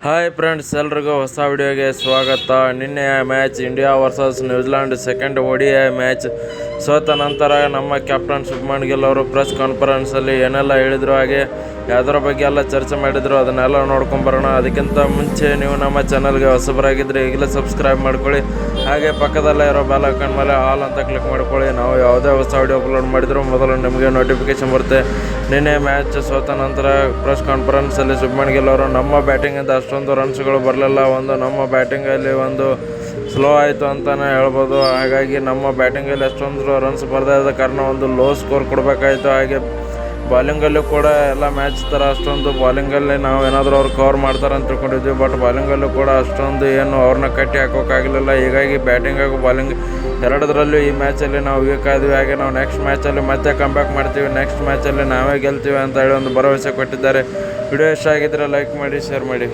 Hi friends ಎಲ್ರಿಗೂ ಹೊಸ ವಿಡಿಯೋಗೆ ಸ್ವಾಗತ. ನಿನ್ನೆಯ match India versus New Zealand second ODI match ಸೋತ ನಂತರ ನಮ್ಮ ಕ್ಯಾಪ್ಟನ್ ಶುಭ್ಮನ್ ಗಿಲ್ ಅವರು ಪ್ರೆಸ್ ಕಾನ್ಫರೆನ್ಸಲ್ಲಿ ಏನೆಲ್ಲ ಹೇಳಿದ್ರು ಹಾಗೆ ಯಾವುದರ ಬಗ್ಗೆ ಎಲ್ಲ ಚರ್ಚೆ ಮಾಡಿದ್ರು, ಅದನ್ನೆಲ್ಲ ನೋಡ್ಕೊಂಬರೋಣ ಅದಕ್ಕಿಂತ ಮುಂಚೆ ನೀವು ನಮ್ಮ ಚಾನಲ್ಗೆ ಹೊಸಬರಾಗಿದ್ದರೆ ಈಗಲೇ ಸಬ್ಸ್ಕ್ರೈಬ್ ಮಾಡ್ಕೊಳ್ಳಿ. ಹಾಗೆ ಪಕ್ಕದಲ್ಲೇ ಇರೋ ಬೆಲ್ ಹಾಕೊಂಡ ಮೇಲೆ ಆಲ್ ಅಂತ ಕ್ಲಿಕ್ ಮಾಡ್ಕೊಳ್ಳಿ. ನಾವು ಯಾವುದೇ ಹೊಸ ವಿಡಿಯೋ ಅಪ್ಲೋಡ್ ಮಾಡಿದ್ರು ಮೊದಲು ನಿಮಗೆ ನೋಟಿಫಿಕೇಶನ್ ಬರುತ್ತೆ. ನಿನ್ನೆ ಮ್ಯಾಚ್ ಸೋತ ನಂತರ ಪ್ರೆಸ್ ಕಾನ್ಫರೆನ್ಸಲ್ಲಿ ಸುಬ್ಮಣ್ ಗಿಲ್ ಅವರು, ನಮ್ಮ ಬ್ಯಾಟಿಂಗಿಂದ ಅಷ್ಟೊಂದು ರನ್ಸ್ಗಳು ಬರಲಿಲ್ಲ. ಒಂದು ನಮ್ಮ ಬ್ಯಾಟಿಂಗಲ್ಲಿ ಒಂದು ಸ್ಲೋ ಆಯಿತು ಅಂತಲೇ ಹೇಳ್ಬೋದು. ಹಾಗಾಗಿ ನಮ್ಮ ಬ್ಯಾಟಿಂಗಲ್ಲಿ ಅಷ್ಟೊಂದು ರನ್ಸ್ ಬರದೇ ಕಾರಣ ಒಂದು ಲೋ ಸ್ಕೋರ್ ಕೊಡಬೇಕಾಯಿತು. ಹಾಗೆ ಬಾಲಿಂಗಲ್ಲೂ ಕೂಡ ಎಲ್ಲ ಮ್ಯಾಚ್ ಥರ ಅಷ್ಟೊಂದು ಬಾಲಿಂಗಲ್ಲಿ ನಾವು ಏನಾದರೂ ಅವ್ರು ಕವರ್ ಮಾಡ್ತಾರೆ ಅಂತ ತಿಳ್ಕೊಂಡಿದ್ವಿ. ಬಟ್ ಬಾಲಿಂಗಲ್ಲೂ ಕೂಡ ಅಷ್ಟೊಂದು ಏನು ಅವ್ರನ್ನ ಕಟ್ಟಿ ಹಾಕೋಕ್ಕಾಗಲಿಲ್ಲ ಹೀಗಾಗಿ ಬ್ಯಾಟಿಂಗ್ ಹಾಗೂ ಬಾಲಿಂಗ್ ಎರಡರಲ್ಲೂ ಈ ಮ್ಯಾಚಲ್ಲಿ ನಾವು ವೀಕ್ ಆದ್ವಿ. ಹಾಗೆ ನಾವು ನೆಕ್ಸ್ಟ್ ಮ್ಯಾಚಲ್ಲಿ ಮತ್ತೆ ಕಂಬ್ಯಾಕ್ ಮಾಡ್ತೀವಿ. ನೆಕ್ಸ್ಟ್ ಮ್ಯಾಚಲ್ಲಿ ನಾವೇ ಗೆಲ್ತೀವಿ ಅಂತ ಹೇಳಿ ಒಂದು ಭರವಸೆ ಕೊಟ್ಟಿದ್ದಾರೆ. ವಿಡಿಯೋ ಇಷ್ಟ ಆಗಿದ್ದರೆ ಲೈಕ್ ಮಾಡಿ ಶೇರ್ ಮಾಡಿ.